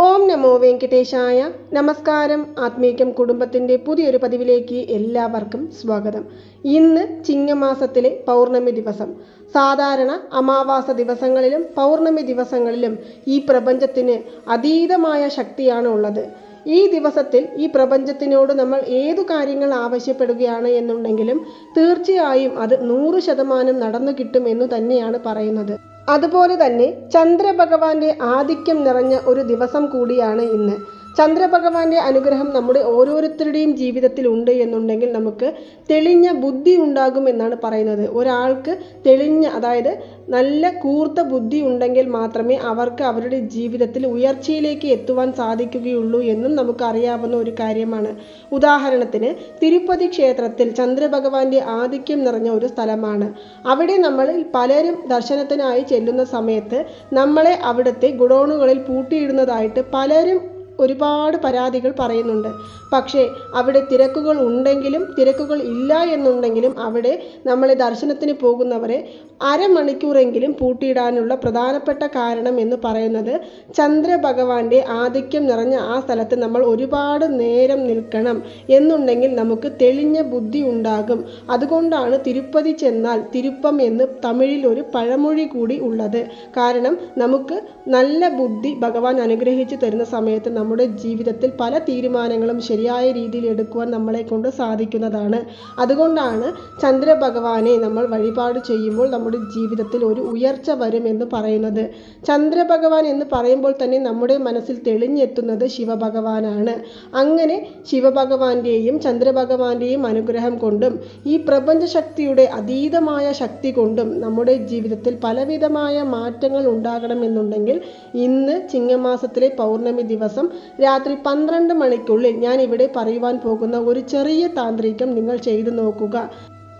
ഓം നമോ വെങ്കടേശായ. നമസ്കാരം. ആത്മീയം കുടുംബത്തിന്റെ പുതിയൊരു പതിവിലേക്ക് എല്ലാവർക്കും സ്വാഗതം. ഇന്ന് ചിങ്ങമാസത്തിലെ പൗർണമി ദിവസം. സാധാരണ അമാവാസ ദിവസങ്ങളിലും പൗർണമി ദിവസങ്ങളിലും ഈ പ്രപഞ്ചത്തിന് അതീതമായ ശക്തിയാണ് ഉള്ളത്. ഈ ദിവസത്തിൽ ഈ പ്രപഞ്ചത്തിനോട് നമ്മൾ ഏതു കാര്യങ്ങൾ ആവശ്യപ്പെടുകയാണ് എന്നുണ്ടെങ്കിലും തീർച്ചയായും അത് നൂറ് ശതമാനം നടന്നു കിട്ടും എന്ന് തന്നെയാണ് പറയുന്നത്. അതുപോലെ തന്നെ ചന്ദ്രഭഗവാന്റെ ആധിക്യം നിറഞ്ഞ ഒരു ദിവസം കൂടിയാണ് ഇന്ന്. ചന്ദ്രഭഗവാന്റെ അനുഗ്രഹം നമ്മുടെ ഓരോരുത്തരുടെയും ജീവിതത്തിൽ ഉണ്ട് എന്നുണ്ടെങ്കിൽ നമുക്ക് തെളിഞ്ഞ ബുദ്ധി ഉണ്ടാകും എന്നാണ് പറയുന്നത്. ഒരാൾക്ക് തെളിഞ്ഞ അതായത് നല്ല കൂർത്ത ബുദ്ധി ഉണ്ടെങ്കിൽ മാത്രമേ അവർക്ക് അവരുടെ ജീവിതത്തിൽ ഉയർച്ചയിലേക്ക് എത്തുവാൻ സാധിക്കുകയുള്ളൂ എന്നും നമുക്ക് അറിയാവുന്ന ഒരു കാര്യമാണ്. ഉദാഹരണത്തിന് തിരുപ്പതി ക്ഷേത്രത്തിൽ ചന്ദ്രഭഗവാന്റെ ആധിക്യം നിറഞ്ഞ ഒരു സ്ഥലമാണ്. അവിടെ നമ്മൾ പലരും ദർശനത്തിനായി ചെല്ലുന്ന സമയത്ത് നമ്മളെ അവിടുത്തെ ഗുഡോണുകളിൽ പൂട്ടിയിടുന്നതായിട്ട് പലരും ഒരുപാട് പരാതികൾ പറയുന്നുണ്ട്. പക്ഷേ അവിടെ തിരക്കുകൾ ഉണ്ടെങ്കിലും തിരക്കുകൾ ഇല്ല എന്നുണ്ടെങ്കിലും അവിടെ നമ്മളെ ദർശനത്തിന് പോകുന്നവരെ അരമണിക്കൂറെങ്കിലും പൂട്ടിയിടാനുള്ള പ്രധാനപ്പെട്ട കാരണം എന്ന് പറയുന്നത് ചന്ദ്രഭഗവാന്റെ ആധിക്യം നിറഞ്ഞ ആ സ്ഥലത്ത് നമ്മൾ ഒരുപാട് നേരം നിൽക്കണം എന്നുണ്ടെങ്കിൽ നമുക്ക് തെളിഞ്ഞ ബുദ്ധി ഉണ്ടാകും. അതുകൊണ്ടാണ് തിരുപ്പതി ചെന്നാൽ തിരുപ്പം എന്ന് തമിഴിൽ ഒരു പഴമൊഴി കൂടി ഉള്ളത്. കാരണം നമുക്ക് നല്ല ബുദ്ധി ഭഗവാൻ അനുഗ്രഹിച്ചു തരുന്ന സമയത്ത് നമ്മുടെ ജീവിതത്തിൽ പല തീരുമാനങ്ങളും ശരിയായ രീതിയിൽ എടുക്കുവാൻ നമ്മളെ കൊണ്ട് സാധിക്കുന്നതാണ്. അതുകൊണ്ടാണ് ചന്ദ്രഭഗവാനെ നമ്മൾ വഴിപാട് ചെയ്യുമ്പോൾ നമ്മുടെ ജീവിതത്തിൽ ഒരു ഉയർച്ച വരും എന്ന് പറയുന്നത്. ചന്ദ്രഭഗവാൻ എന്ന് പറയുമ്പോൾ തന്നെ നമ്മുടെ മനസ്സിൽ തെളിഞ്ഞെത്തുന്നത് ശിവഭഗവാനാണ്. അങ്ങനെ ശിവഭഗവാന്റെയും ചന്ദ്രഭഗവാന്റെയും അനുഗ്രഹം കൊണ്ടും ഈ പ്രപഞ്ച ശക്തിയുടെ അതീതമായ ശക്തി കൊണ്ടും നമ്മുടെ ജീവിതത്തിൽ പലവിധമായ മാറ്റങ്ങൾ ഉണ്ടാകണമെന്നുണ്ടെങ്കിൽ ഇന്ന് ചിങ്ങമാസത്തിലെ പൗർണമി ദിവസം രാത്രി പന്ത്രണ്ട് മണിക്കുള്ളിൽ ഞാൻ ഇവിടെ പറയുവാൻ പോകുന്ന ഒരു ചെറിയ താന്ത്രികം നിങ്ങൾ ചെയ്തു നോക്കുക.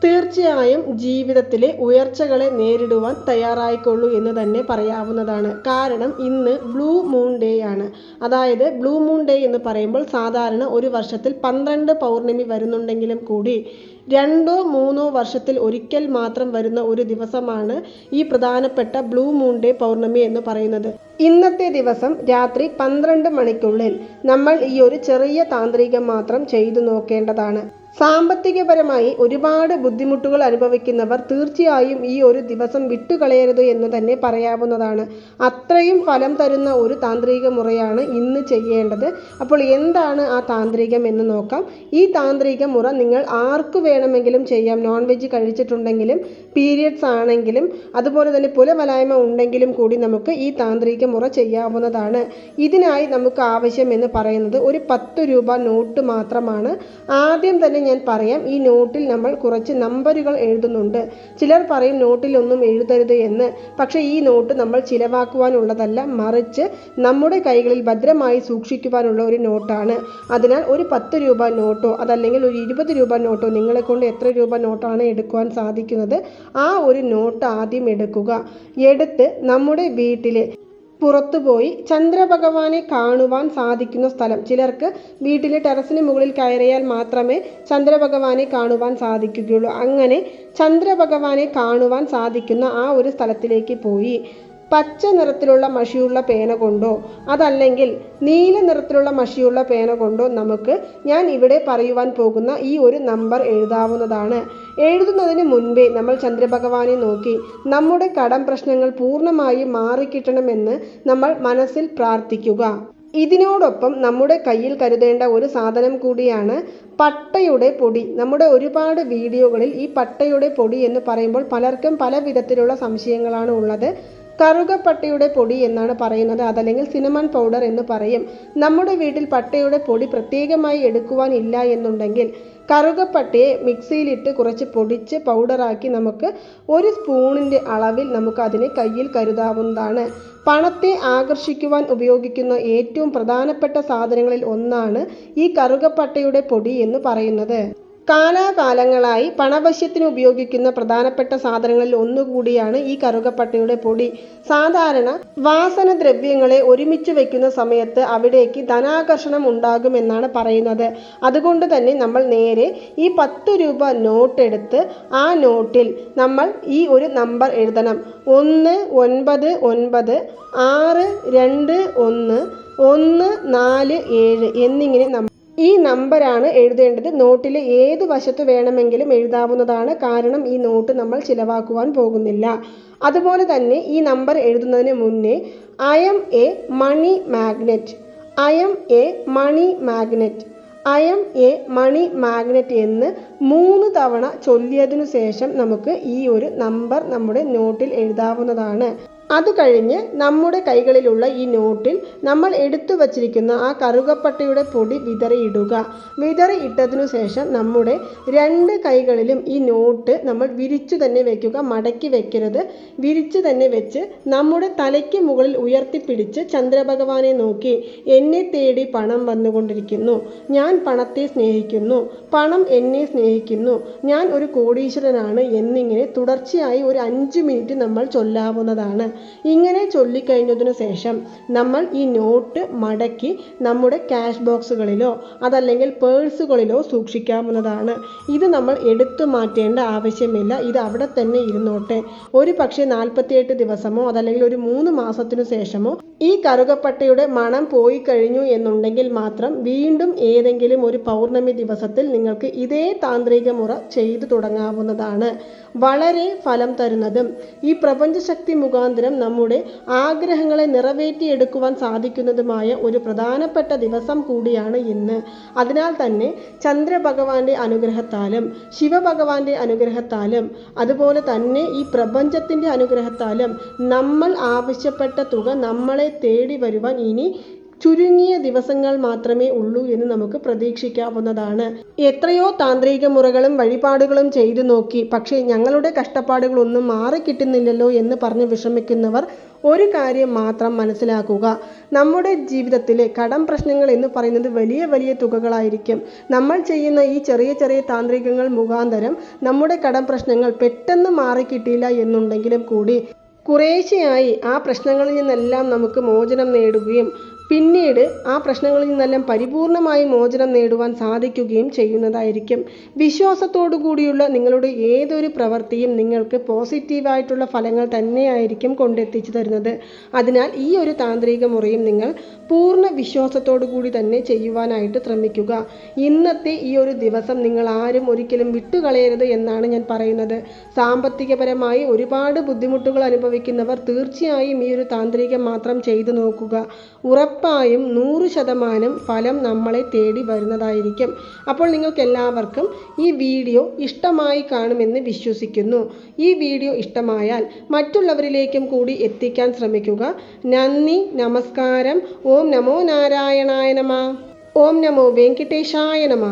തീർച്ചയായും ജീവിതത്തിലെ ഉയർച്ചകളെ നേരിടുവാൻ തയ്യാറായിക്കൊള്ളൂ എന്ന് തന്നെ പറയാവുന്നതാണ്. കാരണം ഇന്ന് ബ്ലൂ മൂൺ ഡേ ആണ്. അതായത് ബ്ലൂ മൂൺ ഡേ എന്ന് പറയുമ്പോൾ സാധാരണ ഒരു വർഷത്തിൽ പന്ത്രണ്ട് പൗർണമി വരുന്നുണ്ടെങ്കിലും കൂടി രണ്ടോ മൂന്നോ വർഷത്തിൽ ഒരിക്കൽ മാത്രം വരുന്ന ഒരു ദിവസമാണ് ഈ പ്രധാനപ്പെട്ട ബ്ലൂ മൂൺ ഡേ പൗർണമി എന്ന് പറയുന്നത്. ഇന്നത്തെ ദിവസം രാത്രി പന്ത്രണ്ട് മണിക്കുള്ളിൽ നമ്മൾ ഈ ഒരു ചെറിയ താന്ത്രികം മാത്രം ചെയ്തു നോക്കേണ്ടതാണ്. സാമ്പത്തികപരമായി ഒരുപാട് ബുദ്ധിമുട്ടുകൾ അനുഭവിക്കുന്നവർ തീർച്ചയായും ഈ ഒരു ദിവസം വിട്ടുകളയരുത് എന്ന് തന്നെ പറയാവുന്നതാണ്. അത്രയും ഫലം തരുന്ന ഒരു താന്ത്രിക മുറയാണ് ഇന്ന് ചെയ്യേണ്ടത്. അപ്പോൾ എന്താണ് ആ താന്ത്രികം എന്ന് നോക്കാം. ഈ താന്ത്രിക മുറ നിങ്ങൾ ആർക്ക് വേണമെങ്കിലും ചെയ്യാം. നോൺ വെജ് കഴിച്ചിട്ടുണ്ടെങ്കിലും പീരിയഡ്സ് ആണെങ്കിലും അതുപോലെ തന്നെ പുലമലായ്മ ഉണ്ടെങ്കിലും കൂടി നമുക്ക് ഈ താന്ത്രിക മുറ ചെയ്യാവുന്നതാണ്. ഇതിനായി നമുക്ക് ആവശ്യം എന്ന് പറയുന്നത് ഒരു പത്ത് രൂപ നോട്ട് മാത്രമാണ്. ആദ്യം തന്നെ ഞാൻ പറയാം. ഈ നോട്ടിൽ നമ്മൾ കുറച്ച് നമ്പറുകൾ എഴുതുന്നുണ്ട്. ചിലർ പറയും നോട്ടിൽ ഒന്നും എഴുതരുത് എന്ന്. പക്ഷേ ഈ നോട്ട് നമ്മൾ ചിലവാക്കുവാനുള്ളതല്ല മറിച്ച് നമ്മുടെ കൈകളിൽ ഭദ്രമായി സൂക്ഷിക്കുവാനുള്ള ഒരു നോട്ടാണ്. അതിനാൽ ഒരു പത്ത് രൂപ നോട്ടോ അതല്ലെങ്കിൽ ഒരു ഇരുപത് രൂപ നോട്ടോ നിങ്ങളെ കൊണ്ട് എത്ര രൂപ നോട്ടാണ് എടുക്കുവാൻ സാധിക്കുന്നത് ആ ഒരു നോട്ട് ആദ്യം എടുക്കുക. എടുത്ത് നമ്മുടെ വീട്ടിലെ പുറത്തുപോയി ചന്ദ്രഭഗവാനെ കാണുവാൻ സാധിക്കുന്ന സ്ഥലം. ചിലർക്ക് വീട്ടിലെ ടെറസിന് മുകളിൽ കയറിയാൽ മാത്രമേ ചന്ദ്രഭഗവാനെ കാണുവാൻ സാധിക്കുകയുള്ളൂ. അങ്ങനെ ചന്ദ്രഭഗവാനെ കാണുവാൻ സാധിക്കുന്ന ആ ഒരു സ്ഥലത്തിലേക്ക് പോയി. പച്ച നിറത്തിലുള്ള മഷിയുള്ള പേന കൊണ്ടോ അതല്ലെങ്കിൽ നീല നിറത്തിലുള്ള മഷിയുള്ള പേന കൊണ്ടോ നമുക്ക് ഞാൻ ഇവിടെ പറയുവാൻ പോകുന്ന ഈ ഒരു നമ്പർ എഴുതാവുന്നതാണ്. എഴുതുന്നതിന് മുൻപേ നമ്മൾ ചന്ദ്രഭഗവാനെ നോക്കി നമ്മുടെ കടം പ്രശ്നങ്ങൾ പൂർണമായി മാറിക്കിട്ടണമെന്ന് നമ്മൾ മനസ്സിൽ പ്രാർത്ഥിക്കുക. ഇതിനോടൊപ്പം നമ്മുടെ കയ്യിൽ കരുതേണ്ട ഒരു സാധനം കൂടിയാണ് പട്ടയുടെ പൊടി. നമ്മുടെ ഒരുപാട് വീഡിയോകളിൽ ഈ പട്ടയുടെ പൊടി എന്ന് പറയുമ്പോൾ പലർക്കും പല വിധത്തിലുള്ള സംശയങ്ങളാണ് ഉള്ളത്. കറുകപ്പട്ടയുടെ പൊടി എന്നാണ് പറയുന്നത്. അതല്ലെങ്കിൽ സിനമൺ പൗഡർ എന്ന് പറയും. നമ്മുടെ വീട്ടിൽ പട്ടയുടെ പൊടി പ്രത്യേകമായി എടുക്കുവാൻ ഇല്ല എന്നുണ്ടെങ്കിൽ കറുകപ്പട്ടയെ മിക്സിയിലിട്ട് കുറച്ച് പൊടിച്ച് പൗഡറാക്കി നമുക്ക് ഒരു സ്പൂണിന്റെ അളവിൽ നമുക്ക് അതിനെ കയ്യിൽ കരുതാവുന്നതാണ്. പണത്തെ ആകർഷിക്കുവാൻ ഉപയോഗിക്കുന്ന ഏറ്റവും പ്രധാനപ്പെട്ട സാധനങ്ങളിൽ ഒന്നാണ് ഈ കറുകപ്പട്ടയുടെ പൊടി എന്ന് പറയുന്നത്. കാലാകാലങ്ങളായി പണവശ്യത്തിന് ഉപയോഗിക്കുന്ന പ്രധാനപ്പെട്ട സാധനങ്ങളിൽ ഒന്നുകൂടിയാണ് ഈ കറുകപ്പട്ടയുടെ പൊടി. സാധാരണ വാസന ദ്രവ്യങ്ങളെ ഒരുമിച്ച് വെക്കുന്ന സമയത്ത് അവിടേക്ക് ധനാകർഷണം ഉണ്ടാകുമെന്നാണ് പറയുന്നത്. അതുകൊണ്ട് തന്നെ നമ്മൾ നേരെ ഈ പത്ത് രൂപ നോട്ട് എടുത്ത് ആ നോട്ടിൽ നമ്മൾ ഈ ഒരു നമ്പർ എഴുതണം. ഒന്ന് ഒൻപത് ഒൻപത് ആറ് രണ്ട് ഒന്ന് ഒന്ന് നാല് ഏഴ് എന്നിങ്ങനെ നം ഈ നമ്പറാണ് എഴുതേണ്ടത്. നോട്ടിൽ ഏത് വശത്ത് വേണമെങ്കിലും എഴുതാവുന്നതാണ്. കാരണം ഈ നോട്ട് നമ്മൾ ചിലവാക്കുവാൻ പോകുന്നില്ല. അതുപോലെ തന്നെ ഈ നമ്പർ എഴുതുന്നതിന് മുന്നേ I M A money magnet I M A money magnet I M A money magnet എന്ന് മൂന്ന് തവണ ചൊല്ലിയതിനു ശേഷം നമുക്ക് ഈ ഒരു നമ്പർ നമ്മുടെ നോട്ടിൽ എഴുതാവുന്നതാണ്. അത് കഴിഞ്ഞ് നമ്മുടെ കൈകളിലുള്ള ഈ നോട്ടിൽ നമ്മൾ എടുത്തു വച്ചിരിക്കുന്ന ആ കറുകപ്പട്ടയുടെ പൊടി വിതറിയിടുക. വിതറി ഇട്ടതിനു ശേഷം നമ്മുടെ രണ്ട് കൈകളിലും ഈ നോട്ട് നമ്മൾ വിരിച്ചു തന്നെ വെക്കുക മടക്കി വെക്കരുത്. വിരിച്ചു തന്നെ വെച്ച് നമ്മുടെ തലയ്ക്ക് മുകളിൽ ഉയർത്തിപ്പിടിച്ച് ചന്ദ്രഭഗവാനെ നോക്കി എന്നെ തേടി പണം വന്നുകൊണ്ടിരിക്കുന്നു. ഞാൻ പണത്തെ സ്നേഹിക്കുന്നു. പണം എന്നെ സ്നേഹിക്കുന്നു. ഞാൻ ഒരു കോടീശ്വരനാണ് എന്നിങ്ങനെ തുടർച്ചയായി ഒരു അഞ്ച് മിനിറ്റ് നമ്മൾ ചൊല്ലാവുന്നതാണ്. ഇങ്ങനെ ചൊല്ലിക്കഴിഞ്ഞതിനു ശേഷം നമ്മൾ ഈ നോട്ട് മടക്കി നമ്മുടെ ക്യാഷ് ബോക്സുകളിലോ അതല്ലെങ്കിൽ പേഴ്സുകളിലോ സൂക്ഷിക്കാവുന്നതാണ്. ഇത് നമ്മൾ എടുത്തു മാറ്റേണ്ട ആവശ്യമില്ല. ഇത് അവിടെ തന്നെ ഇരുന്നോട്ടെ. ഒരു പക്ഷേ നാൽപ്പത്തിയെട്ട് ദിവസമോ അതല്ലെങ്കിൽ ഒരു മൂന്ന് മാസത്തിനു ശേഷമോ ഈ കറുകപ്പട്ടയുടെ മണം പോയി കഴിഞ്ഞു എന്നുണ്ടെങ്കിൽ മാത്രം വീണ്ടും ഏതെങ്കിലും ഒരു പൗർണമി ദിവസത്തിൽ നിങ്ങൾക്ക് ഇതേ താന്ത്രിക മുറ ചെയ്തു തുടങ്ങാവുന്നതാണ്. വളരെ ഫലം തരുന്നതും ഈ പ്രപഞ്ചശക്തി മുഖാന്തരം നമ്മുടെ ആഗ്രഹങ്ങളെ നിറവേറ്റിയെടുക്കുവാൻ സാധിക്കുന്നതുമായ ഒരു പ്രധാനപ്പെട്ട ദിവസം കൂടിയാണ് ഇന്ന്. അതിനാൽ തന്നെ ചന്ദ്രഭഗവാന്റെ അനുഗ്രഹത്താലും ശിവഭഗവാന്റെ അനുഗ്രഹത്താലും അതുപോലെ തന്നെ ഈ പ്രപഞ്ചത്തിന്റെ അനുഗ്രഹത്താലും നമ്മൾ ആവശ്യപ്പെട്ട തുക നമ്മളെ തേടി വരുവാൻ ഇനി ചുരുങ്ങിയ ദിവസങ്ങൾ മാത്രമേ ഉള്ളൂ എന്ന് നമുക്ക് പ്രതീക്ഷിക്കാവുന്നതാണ്. എത്രയോ താന്ത്രിക മുറകളും വഴിപാടുകളും ചെയ്തു നോക്കി. പക്ഷേ ഞങ്ങളുടെ കഷ്ടപ്പാടുകളൊന്നും മാറിക്കിട്ടുന്നില്ലല്ലോ എന്ന് പറഞ്ഞ് വിഷമിക്കുന്നവർ ഒരു കാര്യം മാത്രം മനസ്സിലാക്കുക. നമ്മുടെ ജീവിതത്തിലെ കടം പ്രശ്നങ്ങൾ എന്ന് പറയുന്നത് വലിയ വലിയ തുകകളായിരിക്കും. നമ്മൾ ചെയ്യുന്ന ഈ ചെറിയ ചെറിയ താന്ത്രികങ്ങൾ മുഖാന്തരം നമ്മുടെ കടം പ്രശ്നങ്ങൾ പെട്ടെന്ന് മാറിക്കിട്ടിയില്ല എന്നുണ്ടെങ്കിലും കൂടി കുറേശ്ശെയായി ആ പ്രശ്നങ്ങളിൽ നിന്നെല്ലാം നമുക്ക് മോചനം നേടുകയും പിന്നീട് ആ പ്രശ്നങ്ങളിൽ നിന്നെല്ലാം പരിപൂർണമായി മോചനം നേടുവാൻ സാധിക്കുകയും ചെയ്യുന്നതായിരിക്കും. വിശ്വാസത്തോടു കൂടിയുള്ള നിങ്ങളുടെ ഏതൊരു പ്രവൃത്തിയും നിങ്ങൾക്ക് പോസിറ്റീവായിട്ടുള്ള ഫലങ്ങൾ തന്നെയായിരിക്കും കൊണ്ടെത്തിച്ചു തരുന്നത്. അതിനാൽ ഈ ഒരു താന്ത്രിക മുറയും നിങ്ങൾ പൂർണ വിശ്വാസത്തോടു കൂടി തന്നെ ചെയ്യുവാനായിട്ട് ശ്രമിക്കുക. ഇന്നത്തെ ഈ ഒരു ദിവസം നിങ്ങൾ ആരും ഒരിക്കലും വിട്ടുകളയരുത് എന്നാണ് ഞാൻ പറയുന്നത്. സാമ്പത്തികപരമായി ഒരുപാട് ബുദ്ധിമുട്ടുകൾ അനുഭവിക്കുന്നവർ തീർച്ചയായും ഈ ഒരു താന്ത്രികം മാത്രം ചെയ്തു നോക്കുക. ഉറപ്പായും നൂറ് ശതമാനം ഫലം നമ്മളെ തേടി വരുന്നതായിരിക്കും. അപ്പോൾ നിങ്ങൾക്ക് എല്ലാവർക്കും ഈ വീഡിയോ ഇഷ്ടമായി കാണുമെന്ന് വിശ്വസിക്കുന്നു. ഈ വീഡിയോ ഇഷ്ടമായാൽ മറ്റുള്ളവരിലേക്കും കൂടി എത്തിക്കാൻ ശ്രമിക്കുക. നന്ദി നമസ്കാരം. ഓം നമോ നാരായണായ നമ. ഓം നമോ വെങ്കിട്ടേശായ നമ.